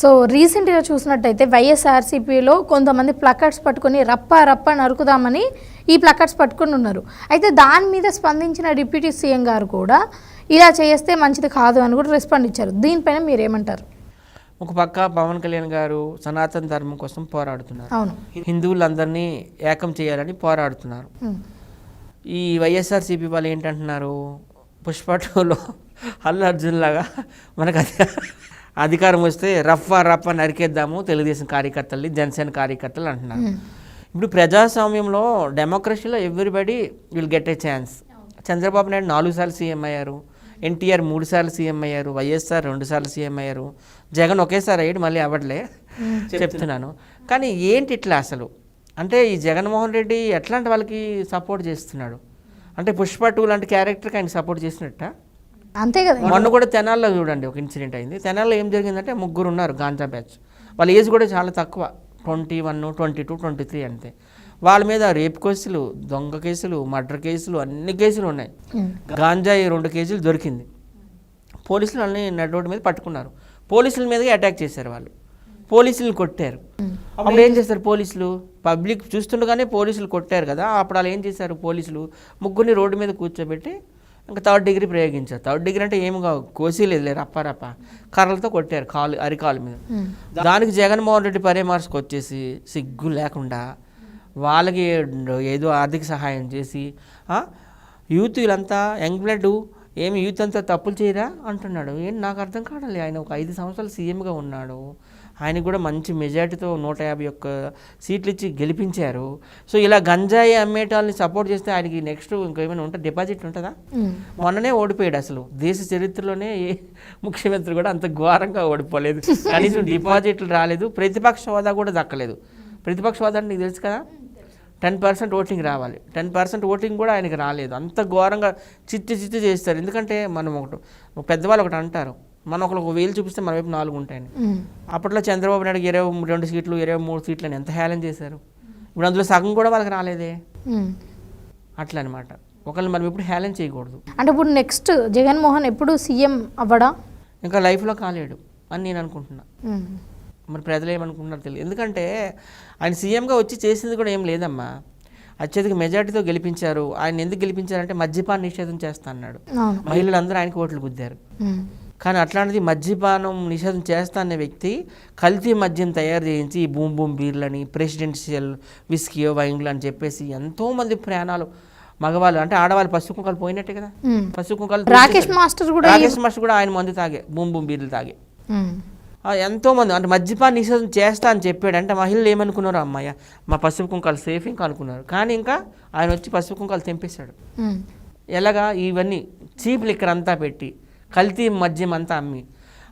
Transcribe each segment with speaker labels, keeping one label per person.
Speaker 1: So రీసెంట్గా చూసినట్టయితే వైఎస్ఆర్సీపీలో కొంతమంది ప్లకర్స్ పట్టుకొని రప్ప రప్ప నరుకుదామని ఈ ప్లకర్స్ పట్టుకొని ఉన్నారు. అయితే దాని మీద స్పందించిన డిప్యూటీ సీఎం గారు కూడా ఇలా చేస్తే మంచిది కాదు అని కూడా రెస్పాండ్ ఇచ్చారు. దీనిపైన మీరు ఏమంటారు
Speaker 2: ఒక పక్క పవన్ కళ్యాణ్ గారు సనాతన ధర్మం కోసం పోరాడుతున్నారు.
Speaker 1: అవును.
Speaker 2: హిందువులందరినీ ఏకం చేయాలని పోరాడుతున్నారు. ఈ వైఎస్ఆర్సీపీ వాళ్ళు ఏంటంటున్నారు? పుష్ప టూలో అల్లు అర్జున్ లాగా మనకు అది అధికారం వస్తే రఫా రఫా నరికేద్దాము తెలుగుదేశం కార్యకర్తల్ని జనసేన కార్యకర్తలు అంటున్నారు. ఇప్పుడు ప్రజాస్వామ్యంలో డెమోక్రసీలో everybody will get a chance. Chandrababu Naidu నాలుగు సార్లు సీఎం అయ్యారు. ఎన్టీఆర్ మూడు సార్లు సీఎం అయ్యారు. వైఎస్ఆర్ రెండు సార్లు సీఎం అయ్యారు. జగన్ ఒకేసారి అయ్యాడు మళ్ళీ అవ్వట్లే. చెప్తున్నాను. కానీ ఏంటి ఇట్లా అసలు? అంటే ఈ జగన్మోహన్ రెడ్డి ఎట్లాంటి వాళ్ళకి సపోర్ట్ చేస్తున్నాడు? అంటే పుష్ప టూ లాంటి క్యారెక్టర్కి ఆయన సపోర్ట్ చేసినట్ట?
Speaker 1: అంతే కదా.
Speaker 2: మొన్న కూడా తెనాల్లో చూడండి ఒక ఇన్సిడెంట్ అయింది. తెనాల్లో ఏం జరిగిందంటే ముగ్గురు ఉన్నారు గాంజా బ్యాచ్ వాళ్ళ ఏజ్ కూడా చాలా తక్కువ. Twenty one twenty two twenty three అంతే. వాళ్ళ మీద రేప్ కేసులు దొంగ కేసులు మర్డర్ కేసులు అన్ని కేసులు ఉన్నాయి.
Speaker 1: ఉమ్.
Speaker 2: గాంజా ఈ రెండు కేజీలు దొరికింది. పోలీసులు వాళ్ళని నడ్ రోడ్డు మీద పట్టుకున్నారు. పోలీసుల మీదకి అటాక్ చేశారు వాళ్ళు. పోలీసులు కొట్టారు. అప్పుడు ఏం చేస్తారు పోలీసులు? పబ్లిక్ చూస్తుండగానే పోలీసులు కొట్టారు కదా. అప్పుడు వాళ్ళు ఏం చేశారు పోలీసులు? ముగ్గురిని రోడ్డు మీద కూర్చోబెట్టి ఇంకా థర్డ్ డిగ్రీ ప్రయోగించారు. థర్డ్ డిగ్రీ అంటే ఏమి కావు కోసీలేదు లేదు రప్ప రప్ప. కర్రలతో కొట్టారు కాలు అరికాలు మీద. దానికి జగన్మోహన్ రెడ్డి పరామర్శకు వచ్చేసి సిగ్గు లేకుండా వాళ్ళకి ఏదో ఆర్థిక సహాయం చేసి యూత్ వీళ్ళంతా యంగ్ బ్లడ్ ఏమి యూత్ అంతా తప్పులు చేయరా అంటున్నాడు. ఏంటి నాకు అర్థం కావట్లేదు. ఆయన ఒక ఐదు సంవత్సరాలు సీఎంగా ఉన్నాడు. ఆయనకు కూడా మంచి మెజార్టీతో నూట యాభై ఒక్క సీట్లు ఇచ్చి గెలిపించారు. సో ఇలా గంజాయి అమ్మేటాలని సపోర్ట్ చేస్తే ఆయనకి నెక్స్ట్ ఇంకేమైనా ఉంటే డిపాజిట్ ఉంటుందా. మొన్ననే ఓడిపోయాడు అసలు. దేశ చరిత్రలోనే ఏ ముఖ్యమంత్రి కూడా అంత ఘోరంగా ఓడిపోలేదు. కనీసం డిపాజిట్లు రాలేదు. ప్రతిపక్ష హోదా కూడా దక్కలేదు. ప్రతిపక్ష హోదా అంటే నీకు తెలుసు కదా? టెన్ పర్సెంట్ ఓటింగ్ రావాలి. టెన్ పర్సెంట్ ఓటింగ్ కూడా ఆయనకి రాలేదు. అంత ఘోరంగా చిత్తి చిత్తి చేస్తారు. ఎందుకంటే మనం ఒకటి పెద్దవాళ్ళు ఒకటి అంటారు. మనం ఒకరు ఒక వేలు చూపిస్తే మన వైపు నాలుగు ఉంటాయని. అప్పట్లో చంద్రబాబు నాయుడు ఇరవై రెండు సీట్లు ఇరవై మూడు సీట్లు అని ఎంత హేళన చేశారు. ఇప్పుడు అందులో సగం కూడా వాళ్ళకి రాలేదే. అట్లా అనమాట ఒకరిని మనం ఎప్పుడు హేళన చేయకూడదు.
Speaker 1: అంటే ఇప్పుడు నెక్స్ట్ జగన్మోహన్ ఎప్పుడు సీఎం అవ్వడా?
Speaker 2: ఇంకా లైఫ్లో కాలేడు అని నేను అనుకుంటున్నా. మరి ప్రజలు ఏమనుకుంటున్నారో తెలియదు. ఎందుకంటే ఆయన సీఎంగా వచ్చి చేసింది కూడా ఏం లేదమ్మా. అత్యధిక మెజార్టీతో గెలిపించారు. ఆయన ఎందుకు గెలిపించారంటే మద్యపాన నిషేధం చేస్తా అన్నాడు. మహిళలందరూ ఆయనకి ఓట్లు గుద్దారు. కానీ అట్లాంటిది మద్యపానం నిషేధం చేస్తా అనే వ్యక్తి కల్తీ మద్యం తయారు చేయించి ఈ బూమ్ బూమ్ బీర్లని ప్రెసిడెన్షియల్ విస్కీయో వైన్లు అని చెప్పేసి ఎంతోమంది ప్రాణాలు మగవాళ్ళు అంటే ఆడవాళ్ళు పసుపు కుంకాలు పోయినట్టే కదా. పసుపు కుంకాలు
Speaker 1: రాకేష్ మాస్టర్ కూడా
Speaker 2: రాకేష్ మాస్టర్ కూడా ఆయన మందు తాగే బూమ్ బూమ్ బీర్లు తాగే
Speaker 1: ఉమ్.
Speaker 2: ఆ, ఎంతో మంది అంటే మద్యపాన నిషేధం చేస్తా అని చెప్పాడు అంటే మహిళలు ఏమనుకున్నారు అమ్మాయ మా పసుపు కుంకాలు సేఫ్ ఇంకా అనుకున్నారు కానీ ఇంకా ఆయన వచ్చి పసుపు కుంకాలు తెంపేశాడు. ఎలాగా ఇవన్నీ చీప్ లిక్కర్ అంతా పెట్టి కల్తీ మద్యం అంతా అమ్మి.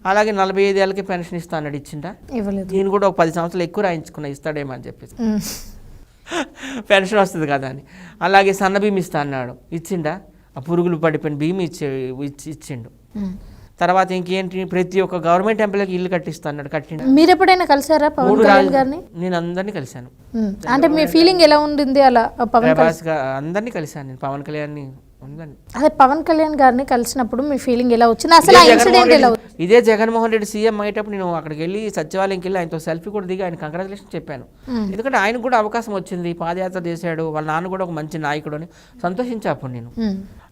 Speaker 2: అలాగే నలభై ఐదు ఏళ్ళకి పెన్షన్ ఇస్తా అన్నాడు ఇచ్చిండా?
Speaker 1: ఇవ్వలేదు.
Speaker 2: నేను కూడా ఒక పది సంవత్సరాలు ఎక్కువ రాయించుకున్నా ఇస్తాడేమో అని చెప్పేసి. పెన్షన్ వస్తుంది కదా అని. అలాగే సన్న బియ్యం ఇస్తా అన్నాడు. ఇచ్చిండా? ఆ పురుగులు పడిపోయిన బియ్యం ఇచ్చే ఇచ్చి ఇచ్చిండు. తర్వాత ఇంకేంటి? ప్రతి ఒక్క గవర్నమెంట్ ఎంప్లాయీకి ఇల్లు కట్టిస్తా అన్నాడు కట్టిండు?
Speaker 1: మీరు ఎప్పుడైనా కలిసారా పవన్ కళ్యాణ్ గారిని?
Speaker 2: నేను అందరినీ కలిశాను.
Speaker 1: అంటే మీ ఫీలింగ్ ఎలా ఉండింది అలా పవన్
Speaker 2: అందరినీ కలిశాను నేను పవన్ కళ్యాణ్ని
Speaker 1: అదే పవన్ కళ్యాణ్ గారిని కలిసినప్పుడు మీ ఫీలింగ్ ఎలా వచ్చింది అసలు ఇన్సిడెంట్ ఎలా
Speaker 2: రెడ్డి- ఇదే జగన్మోహన్ రెడ్డి సీఎం అయ్యేటప్పుడు నేను అక్కడికి వెళ్ళి సచివాలయంకి వెళ్ళి ఆయనతో సెల్ఫీ కూడా దిగి ఆయన కంగ్రాచులేషన్ చెప్పాను. ఎందుకంటే ఆయనకు కూడా అవకాశం వచ్చింది పాదయాత్ర చేశాడు వాళ్ళ నాన్న కూడా ఒక మంచి నాయకుడు అని సంతోషించా అప్పుడు నేను.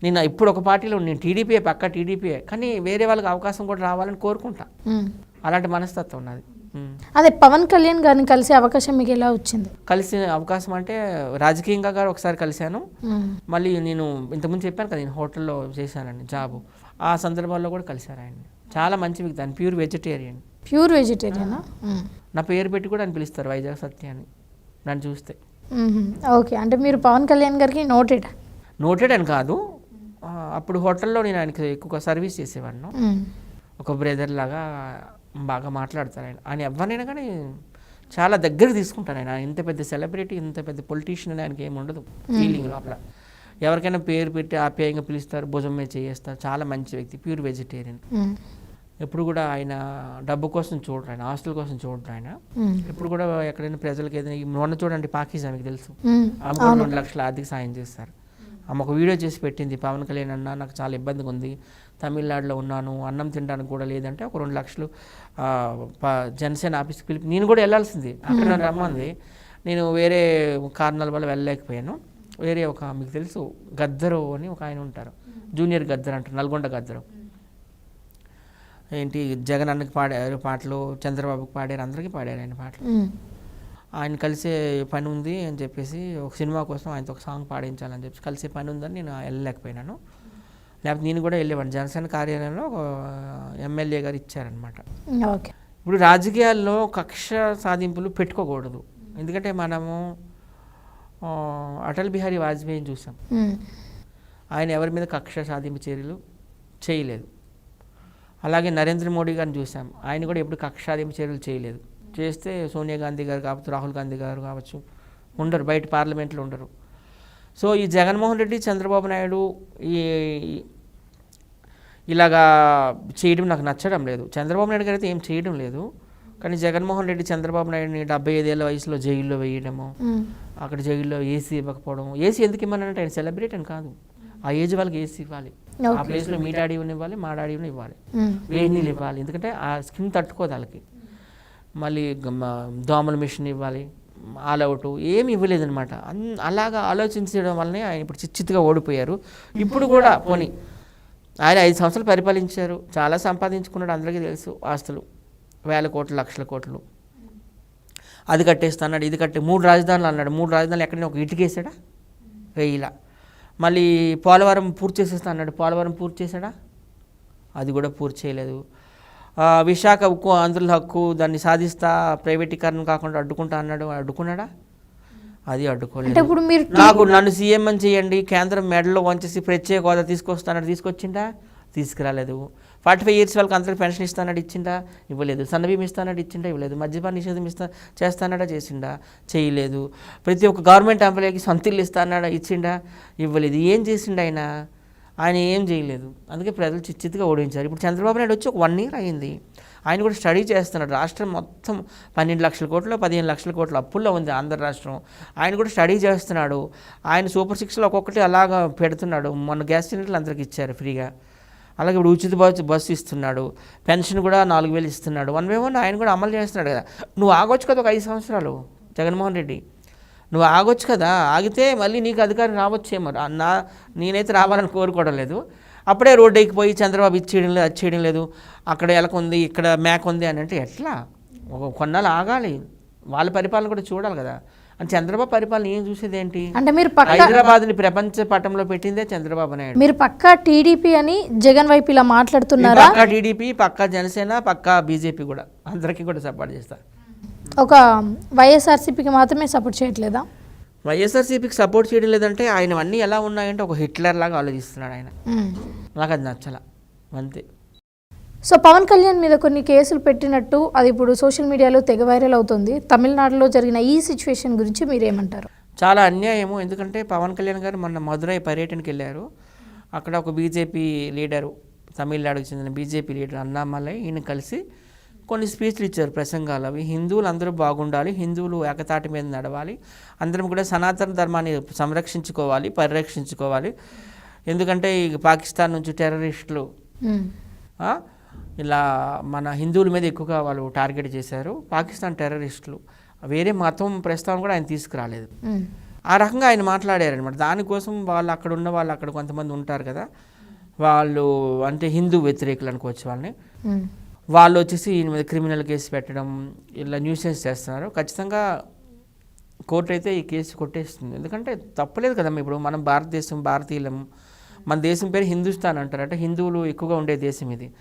Speaker 2: నేను ఇప్పుడు ఒక పార్టీలో నేను టీడీపీఏ పక్క టీడీపీఏ కానీ వేరే వాళ్ళకి అవకాశం కూడా రావాలని కోరుకుంటా. అలాంటి మనస్తత్వం ఉన్నది.
Speaker 1: అదే పవన్ కళ్యాణ్ గారిని కలిసే అవకాశం మీకు ఎలా వచ్చింది?
Speaker 2: కలిసి అవకాశం అంటే రాజకీయంగా గారు ఒకసారి కలిశాను. మళ్ళీ నేను ఇంతకుముందు చెప్పాను కదా నేను హోటల్లో చేశానండి జాబు. ఆ సందర్భాల్లో కూడా కలిశారు ఆయన్ని. చాలా మంచి వ్యక్తి ఆయన ప్యూర్ వెజిటేరియన్.
Speaker 1: ప్యూర్ వెజిటేరియనా.
Speaker 2: నా పేరు పెట్టి కూడా అని పిలుస్తారు వైజాగ్ సత్య అని నన్ను చూస్తే.
Speaker 1: ఓకే అంటే మీరు పవన్ కళ్యాణ్ గారికి నోటెడ్?
Speaker 2: నోటెడ్ అని కాదు. అప్పుడు హోటల్లో నేను ఆయనకి ఎక్కువ సర్వీస్ చేసేవాడిను.
Speaker 1: ఒక
Speaker 2: బ్రదర్ లాగా బాగా మాట్లాడతారు ఆయన. ఆయన ఎవరినైనా కానీ చాలా దగ్గర తీసుకుంటారు ఆయన. ఇంత పెద్ద సెలబ్రిటీ ఇంత పెద్ద పొలిటీషియన్ అని ఆయనకి ఏమి ఉండదు. ఫీలింగ్ లోపల. ఎవరికైనా పేరు పెట్టి ఆప్యాయంగా పిలుస్తారు భుజం మీద చేస్తారు చాలా మంచి వ్యక్తి ప్యూర్ వెజిటేరియన్. ఎప్పుడు కూడా ఆయన డబ్బు కోసం చూడరు ఆయన హాస్టల్ కోసం చూడరు ఆయన. ఎప్పుడు కూడా ఎక్కడైనా ప్రజలకు ఏదైనా మొన్న చూడండి పాకిస్తాన్ మీకు తెలుసు.
Speaker 1: ఉమ్.
Speaker 2: ఆమె కూడా రెండు లక్షల ఆర్థిక సాయం చేస్తారు. ఆమె ఒక వీడియో చేసి పెట్టింది పవన్ కళ్యాణ్ అన్న నాకు చాలా ఇబ్బందిగా ఉంది. తమిళనాడులో ఉన్నాను అన్నం తినడానికి కూడా లేదంటే ఒక రెండు లక్షలు జనసేన ఆఫీస్కి పిలిపి నేను కూడా వెళ్ళాల్సింది. అక్కడ నన్ను రమ్మంది. నేను వేరే కారణాల వల్ల వెళ్ళలేకపోయాను. వేరే ఒక మీకు తెలుసు గద్దరు అని ఒక ఆయన ఉంటారు. జూనియర్ గద్దర్ అంటారు నల్గొండ గద్దరు. ఏంటి జగన్ అన్నకి పాడారు పాటలు చంద్రబాబుకి పాడారు అందరికీ పాడారు ఆయన పాటలు. ఆయన కలిసే పని ఉంది అని చెప్పేసి ఒక సినిమా కోసం ఆయనతో ఒక సాంగ్ పాడించాలని చెప్పి కలిసే పని ఉందని నేను వెళ్ళలేకపోయినాను. లేకపోతే నేను కూడా వెళ్ళేవాడిని. జనసేన కార్యాలయంలో ఒక ఎమ్మెల్యే గారు ఇచ్చారనమాట
Speaker 1: ఓకే.
Speaker 2: ఇప్పుడు రాజకీయాల్లో కక్ష సాధింపులు పెట్టుకోకూడదు. ఎందుకంటే మనము అటల్ బిహారీ వాజ్పేయిని చూసాం. ఆయన ఎవరి మీద కక్ష సాధింపు చర్యలు చేయలేదు. అలాగే నరేంద్ర మోడీ గారిని చూసాం. ఆయన కూడా ఎప్పుడు కక్ష సాధింపు చర్యలు చేయలేదు. చేస్తే సోనియా గాంధీ గారు కావచ్చు రాహుల్ గాంధీ గారు కావచ్చు ఉండరు. బయట పార్లమెంట్లో ఉండరు. సో ఈ జగన్మోహన్ రెడ్డి చంద్రబాబు నాయుడు ఈ ఇలాగా చేయడం నాకు నచ్చడం లేదు. చంద్రబాబు నాయుడు గారు అయితే ఏం చేయడం లేదు. కానీ జగన్మోహన్ రెడ్డి చంద్రబాబు నాయుడిని డెబ్బై ఐదేళ్ళ వయసులో జైల్లో వేయడము. అక్కడ జైల్లో ఏసీ ఇవ్వకపోవడం ఏసీ ఎందుకు ఇవ్వనంటే ఆయన సెలబ్రిటీ అని కాదు. ఆ ఏజ్ వాళ్ళకి ఏసీ ఇవ్వాలి. ఆ ప్లేస్లో మీ డాడీ ఇవ్వాలి మా డాడీ ఇవ్వాలి. వేడి నీళ్ళు ఇవ్వాలి. ఎందుకంటే ఆ స్కిన్ తట్టుకోదు వాళ్ళకి. మళ్ళీ దోమల మిషన్ ఇవ్వాలి. అవుట్ ఏమి ఇవ్వలేదన్నమాట. అన్ అలాగా ఆలోచించడం వల్లనే ఆయన ఇప్పుడు చిచ్చిత్తుగా ఓడిపోయారు. ఇప్పుడు కూడా పోనీ. ఆయన ఐదు సంవత్సరాలు పరిపాలించారు. చాలా సంపాదించుకున్నాడు అందరికీ తెలుసు ఆస్తులు. వేల కోట్లు లక్షల కోట్లు. అది కట్టేస్తా అన్నాడు ఇది కట్టే మూడు రాజధానులు అన్నాడు. మూడు రాజధానులు ఎక్కడైనా ఒక ఇటుకేసాడా వేయిలా. మళ్ళీ పోలవరం పూర్తి చేసేస్తా అన్నాడు. పోలవరం పూర్తి చేశాడా? అది కూడా పూర్తి చేయలేదు. విశాఖ ఉక్కు ఆంధ్రుల హక్కు దాన్ని సాధిస్తా ప్రైవేటీకరణ కాకుండా అడ్డుకుంటా అన్నాడు. అడ్డుకున్నాడా? అది అడ్డుకోలేదు. నాకు నన్ను సీఎం అని చేయండి కేంద్రం మెడలో వంచేసి ప్రత్యేక హోదా తీసుకొస్తానని తీసుకొచ్చిండా? తీసుకురాలేదు. ఫార్టీ ఫైవ్ ఇయర్స్ వాళ్ళకి అందరికి పెన్షన్ ఇస్తానని ఇచ్చిండా? ఇవ్వలేదు. సన్నబీం ఇస్తానని ఇచ్చిండా? ఇవ్వలేదు. మద్యపాన నిషేధం ఇస్తా చేస్తానడా? చేసిండా? చేయలేదు. ప్రతి ఒక్క గవర్నమెంట్ ఎంప్లాయీకి సొంత ఇల్లు ఇస్తానడా? ఇచ్చిండా? ఇవ్వలేదు. ఏం చేసిండు ఆయన? ఆయన ఏం చేయలేదు. అందుకే ప్రజలు చిచ్చిత్తుగా ఓడించారు. ఇప్పుడు చంద్రబాబు నాయుడు వచ్చి ఒక వన్ ఇయర్ అయింది. ఆయన కూడా స్టడీ చేస్తున్నాడు. రాష్ట్రం మొత్తం పన్నెండు లక్షల కోట్లు పదిహేను లక్షల కోట్ల అప్పుల్లో ఉంది ఆంధ్ర రాష్ట్రం. ఆయన కూడా స్టడీ చేస్తున్నాడు. ఆయన సూపర్ సిక్స్లో ఒక్కొక్కటి అలాగా పెడుతున్నాడు. మొన్న గ్యాస్ సిలిండర్లు అందరికి ఇచ్చారు ఫ్రీగా అలాగే ఇప్పుడు ఉచిత బస్సు బస్సు ఇస్తున్నాడు. పెన్షన్ కూడా నాలుగు వేలు ఇస్తున్నాడు. వన్ బై వన్ ఆయన కూడా అమలు చేస్తున్నాడు కదా. నువ్వు ఆగొచ్చు కదా ఒక ఐదు సంవత్సరాలు జగన్మోహన్ రెడ్డి. నువ్వు ఆగొచ్చు కదా ఆగితే మళ్ళీ నీకు అధికారం రావచ్చేమో. నా నేనైతే రావాలని కోరుకోవడం లేదు. అప్పుడే రోడ్డు ఎక్కిపోయి చంద్రబాబు ఇది చేయడం లేదు చేయడం లేదు అక్కడ ఎలక ఉంది ఇక్కడ మేక ఉంది అని అంటే ఎట్లా? కొన్నాళ్ళు ఆగాలి. వాళ్ళ పరిపాలన కూడా చూడాలి కదా. అని చంద్రబాబు పరిపాలన ఏం చూసేది ఏంటి
Speaker 1: అంటే మీరు పక్క
Speaker 2: హైదరాబాద్ని ప్రపంచ పటంలో పెట్టిందే చంద్రబాబు నాయుడు.
Speaker 1: మీరు పక్క టీడీపీ అని జగన్ వైపు ఇలా మాట్లాడుతున్నారా?
Speaker 2: పక్కా టీడీపీ పక్కా జనసేన పక్కా బీజేపీ కూడా. అందరికీ కూడా సపోర్ట్ చేస్తారు.
Speaker 1: ఒక వైఎస్ఆర్సీపీకి మాత్రమే సపోర్ట్ చేయట్లేదా?
Speaker 2: వైఎస్ఆర్సీపీకి సపోర్ట్ చేయడం లేదంటే ఆయన అన్నీ ఎలా ఉన్నాయంటే ఒక హిట్లర్ లాగా ఆలోచిస్తున్నాడు ఆయన. నాకు అది నచ్చల. అంతే.
Speaker 1: సో పవన్ కళ్యాణ్ మీద కొన్ని కేసులు పెట్టినట్టు అది ఇప్పుడు సోషల్ మీడియాలో తెగ వైరల్ అవుతుంది. తమిళనాడులో జరిగిన ఈ సిచ్యువేషన్ గురించి మీరేమంటారు?
Speaker 2: చాలా అన్యాయము. ఎందుకంటే పవన్ కళ్యాణ్ గారు మొన్న మధురై పర్యటనకి వెళ్ళారు. అక్కడ ఒక బీజేపీ లీడరు తమిళనాడుకు చెందిన బీజేపీ లీడర్ అన్నామలై ఈయన కలిసి కొన్ని స్పీచ్లు ఇచ్చారు ప్రసంగాలు. అవి హిందువులు అందరూ బాగుండాలి హిందువులు ఏకతాటి మీద నడవాలి అందరం కూడా సనాతన ధర్మాన్ని సంరక్షించుకోవాలి పరిరక్షించుకోవాలి. ఎందుకంటే ఈ పాకిస్తాన్ నుంచి టెర్రరిస్టులు ఇలా మన హిందువుల మీద ఎక్కువగా వాళ్ళు టార్గెట్ చేశారు. పాకిస్తాన్ టెర్రరిస్టులు వేరే మతం ప్రస్తావన కూడా ఆయన తీసుకురాలేదు. ఆ రకంగా ఆయన మాట్లాడారనమాట దానికోసం వాళ్ళు అక్కడ ఉన్న వాళ్ళు అక్కడ కొంతమంది ఉంటారు కదా వాళ్ళు అంటే హిందూ వ్యతిరేకులు అనుకోవచ్చు వాళ్ళని. వాళ్ళు వచ్చేసి ఈయన మీద క్రిమినల్ కేసు పెట్టడం ఇలా న్యూసెన్స్ చేస్తున్నారు. ఖచ్చితంగా కోర్టు అయితే ఈ కేసు కొట్టేస్తుంది. ఎందుకంటే తప్పలేదు కదమ్మా ఇప్పుడు మనం భారతదేశం భారతీయులం మన దేశం పేరు హిందుస్థాన్ అంటారు. అంటే హిందువులు ఎక్కువగా ఉండే దేశం ఇది.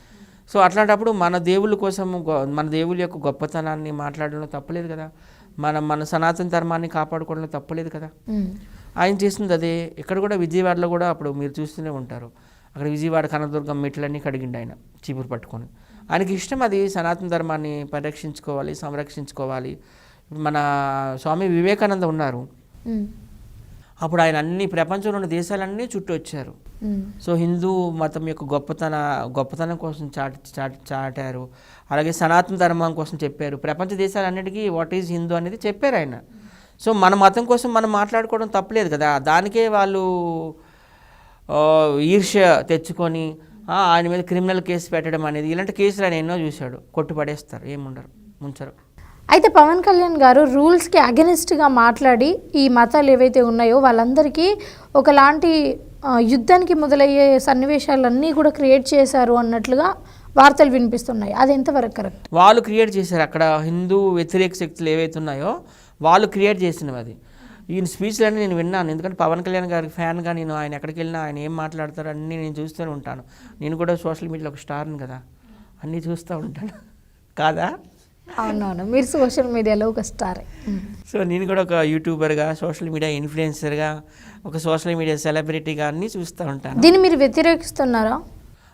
Speaker 2: సో అట్లాంటప్పుడు మన దేవుళ్ళ కోసం గొ- మన దేవుళ్ళ యొక్క గొప్పతనాన్ని మాట్లాడడంలో తప్పలేదు కదా. మనం మన సనాతన ధర్మాన్ని కాపాడుకోవడంలో తప్పలేదు కదా. ఆయన చేసింది అదే. ఇక్కడ కూడా విజయవాడలో కూడా అప్పుడు మీరు చూస్తూనే ఉంటారు. అక్కడ విజయవాడ కనకదుర్గం మెట్లన్నీ కడిగిండు ఆయన. చీపురు పట్టుకొని. ఆయనకి ఇష్టం అది సనాతన ధర్మాన్ని పరిరక్షించుకోవాలి సంరక్షించుకోవాలి. మన స్వామి వివేకానంద ఉన్నారు. అప్పుడు ఆయన అన్ని ప్రపంచంలో ఉన్న దేశాలన్నీ చుట్టూ వచ్చారు. సో హిందూ మతం యొక్క గొప్పతన గొప్పతనం కోసం చాటి చాటి చాటారు. అలాగే సనాతన ధర్మం కోసం చెప్పారు. ప్రపంచ దేశాలన్నిటికీ వాట్ ఈజ్ హిందూ అనేది చెప్పారు ఆయన. సో మన మతం కోసం మనం మాట్లాడుకోవడం తప్పలేదు కదా. దానికే వాళ్ళు ఈర్ష్య తెచ్చుకొని ఆయన మీద క్రిమినల్ కేసు పెట్టడం అనేది ఇలాంటి కేసులు ఆయన ఎన్నో చూశాడు. కొట్టు పడేస్తారు ఏముండరు ముంచరు.
Speaker 1: అయితే పవన్ కళ్యాణ్ గారు రూల్స్కి అగెనిస్ట్గా మాట్లాడి ఈ మతాలు ఏవైతే ఉన్నాయో వాళ్ళందరికీ ఒకలాంటి యుద్ధానికి మొదలయ్యే సన్నివేశాలన్నీ కూడా క్రియేట్ చేశారు అన్నట్లుగా వార్తలు వినిపిస్తున్నాయి. అది ఎంతవరకు కరెక్ట్?
Speaker 2: వాళ్ళు క్రియేట్ చేశారు. అక్కడ హిందూ వ్యతిరేక శక్తులు ఏవైతే ఉన్నాయో వాళ్ళు క్రియేట్ చేసినవి అది. ఈయన స్పీచ్లన్నీ నేను విన్నాను. ఎందుకంటే పవన్ కళ్యాణ్ గారికి ఫ్యాన్గా నేను ఆయన ఎక్కడికి వెళ్ళినా ఆయన ఏం మాట్లాడతారో అన్నీ నేను చూస్తూనే ఉంటాను. నేను కూడా సోషల్ మీడియాలో ఒక స్టార్ని కదా. అన్నీ చూస్తూ ఉంటాను. కాదా?
Speaker 1: అవునవును. మీరు సోషల్ మీడియాలో ఒక స్టార్
Speaker 2: సో నేను కూడా ఒక యూట్యూబర్గా సోషల్ మీడియా ఇన్ఫ్లుయెన్సర్గా ఒక సోషల్ మీడియా సెలబ్రిటీగా అన్నీ చూస్తూ ఉంటాను.
Speaker 1: దీన్ని మీరు వ్యతిరేకిస్తున్నారా?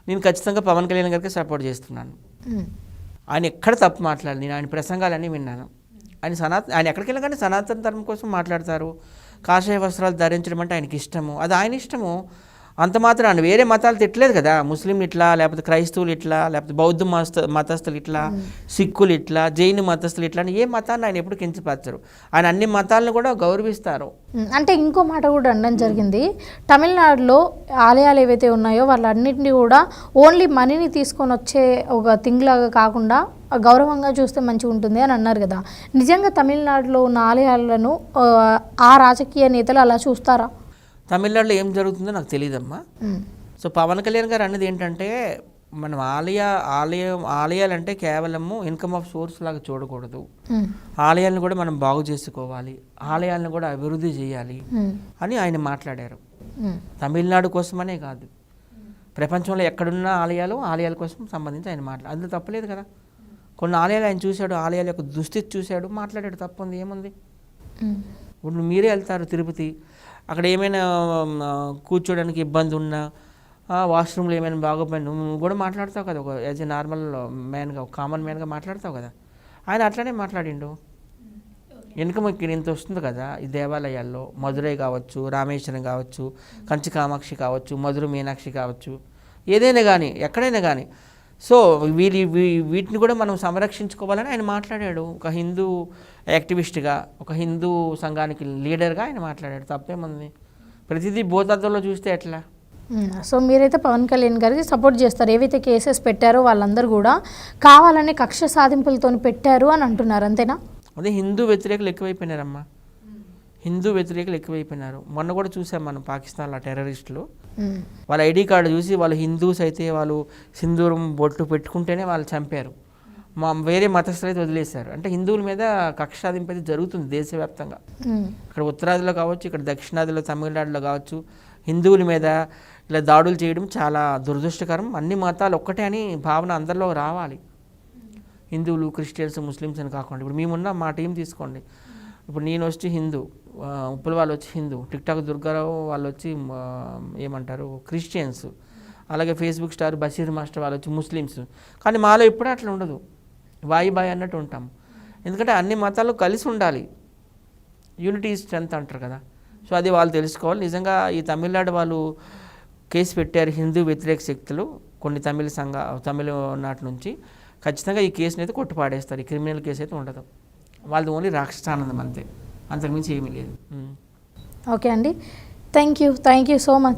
Speaker 2: నేను ఖచ్చితంగా పవన్ కళ్యాణ్ గారికి సపోర్ట్ చేస్తున్నాను. ఆయన ఎక్కడ తప్పు మాట్లాడాలి నేను ఆయన ప్రసంగాలన్నీ విన్నాను. ఆయన సనాతన ఆయన ఎక్కడికి వెళ్ళగానే సనాతన ధర్మం కోసం మాట్లాడతారు. కాషాయ వస్త్రాలు ధరించడం అంటే ఆయనకి ఇష్టము. అది ఆయన ఇష్టము. అంత మాత్రం ఆయన వేరే మతాలు తిట్టలేదు కదా. ముస్లింలు ఇట్లా లేకపోతే క్రైస్తవులు ఇట్లా లేకపోతే బౌద్ధ మత మతస్థులు ఇట్లా సిక్కులు ఇట్లా జైను మతస్థులు ఇట్లా అని ఏ మతాన్ని ఆయన ఎప్పుడు కించపరచరు. ఆయన అన్ని మతాలను కూడా గౌరవిస్తారు.
Speaker 1: అంటే ఇంకో మాట కూడా అనడం జరిగింది. తమిళనాడులో ఆలయాలు ఏవైతే ఉన్నాయో వాళ్ళన్నింటినీ కూడా ఓన్లీ మనీని తీసుకొని వచ్చే ఒక థింగ్ లాగా కాకుండా గౌరవంగా చూస్తే మంచిగా ఉంటుంది అని అన్నారు కదా. నిజంగా తమిళనాడులో ఉన్న ఆలయాలను ఆ, రాజకీయ నేతలు అలా చూస్తారా?
Speaker 2: తమిళనాడులో ఏం జరుగుతుందో నాకు తెలియదమ్మా సో పవన్ కళ్యాణ్ గారు అన్నది ఏంటంటే మనం ఆలయ ఆలయం ఆలయాలంటే కేవలము ఇన్కమ్ ఆఫ్ సోర్స్ లాగా చూడకూడదు. ఆలయాలను కూడా మనం బాగు చేసుకోవాలి. ఆలయాలను కూడా అభివృద్ధి చేయాలి అని ఆయన మాట్లాడారు. తమిళనాడు కోసమనే కాదు. ప్రపంచంలో ఎక్కడున్న ఆలయాలు ఆలయాల కోసం సంబంధించి ఆయన మాట్లాడు అందులో తప్పలేదు కదా. కొన్ని ఆలయాలు ఆయన చూశాడు ఆలయాల యొక్క దుస్థితి చూశాడు మాట్లాడాడు తప్పుంది ఏముంది? ఇప్పుడు మీరే వెళ్తారు తిరుపతి అక్కడ ఏమైనా కూర్చోడానికి ఇబ్బంది ఉన్నా వాష్రూమ్లో ఏమైనా బాగోపోయినా నువ్వు కూడా మాట్లాడతావు కదా ఒక యాజ్ ఎ నార్మల్ మ్యాన్గా ఒక కామన్ మ్యాన్గా మాట్లాడతావు కదా. ఆయన అట్లానే మాట్లాడిండు. వెనుక మొక్కి ఇంత వస్తుంది కదా ఈ దేవాలయాల్లో మధురై కావచ్చు రామేశ్వరం కావచ్చు కంచి కామాక్షి కావచ్చు మధుర మీనాక్షి కావచ్చు ఏదైనా కానీ ఎక్కడైనా కానీ సో వీరి వీ- వీటిని కూడా మనం సంరక్షించుకోవాలని ఆయన మాట్లాడాడు. ఒక హిందూ యాక్టివిస్ట్గా ఒక హిందూ సంఘానికి లీడర్గా ఆయన మాట్లాడాడు. తప్పేముంది? ప్రతిదీ భూతత్వంలో చూస్తే ఎట్లా?
Speaker 1: సో మీరైతే పవన్ కళ్యాణ్ గారికి సపోర్ట్ చేస్తారు. ఏవైతే కేసెస్ పెట్టారో వాళ్ళందరూ కూడా కావాలని కక్ష సాధింపులతో పెట్టారు అని అంటున్నారు. అంతేనా?
Speaker 2: అదే హిందూ వ్యతిరేకులు ఎక్కువైపోయినారమ్మా. హిందూ వ్యతిరేకులు ఎక్కువైపోయినారు. మొన్న కూడా చూసాం మనం పాకిస్తాన్లో టెర్రరిస్టులు. వాళ్ళ ఐడి కార్డు చూసి వాళ్ళు హిందూస్ అయితే వాళ్ళు సింధూరం బొట్టు పెట్టుకుంటేనే వాళ్ళు చంపారు. మా వేరే మతస్థులు అయితే వదిలేశారు. అంటే హిందువుల మీద కక్ష సాధింపు అయితే జరుగుతుంది దేశవ్యాప్తంగా.
Speaker 1: ఉమ్,
Speaker 2: ఇక్కడ ఉత్తరాదిలో కావచ్చు ఇక్కడ దక్షిణాదిలో తమిళనాడులో కావచ్చు హిందువుల మీద ఇలా దాడులు చేయడం చాలా దురదృష్టకరం. అన్ని మతాలు ఒక్కటే అని భావన అందరిలో రావాలి. హిందువులు క్రిస్టియన్స్ ముస్లిమ్స్ అని కాకుండా. ఇప్పుడు మేమున్న మా టీం తీసుకోండి. ఇప్పుడు నేను వచ్చి హిందూ. ఉప్పుల వాళ్ళు వచ్చి హిందూ టిక్టాక్ దుర్గారావు వాళ్ళు వచ్చి ఏమంటారు క్రిస్టియన్స్. అలాగే ఫేస్బుక్ స్టార్ బషీర్ మాస్టర్ వాళ్ళు వచ్చి ముస్లిమ్స్. కానీ మాలో ఎప్పుడూ అట్లా ఉండదు. వాయి బాయ్ అన్నట్టు ఉంటాం. ఎందుకంటే అన్ని మతాలు కలిసి ఉండాలి. యూనిటీ స్ట్రెంత్ అంటారు కదా. సో అది వాళ్ళు తెలుసుకోవాలి. నిజంగా ఈ తమిళనాడు వాళ్ళు కేసు పెట్టారు హిందూ వ్యతిరేక శక్తులు కొన్ని తమిళ సంఘ తమిళనాటి నుంచి. ఖచ్చితంగా ఈ కేసుని అయితే కొట్టుపాడేస్తారు ఈ క్రిమినల్ కేసు అయితే ఉండదు. వాళ్ళది ఓన్లీ రాక్షసానందం అంతే. అంతకుమించి ఏమీ లేదు.
Speaker 1: ఓకే అండి thank you thank you so much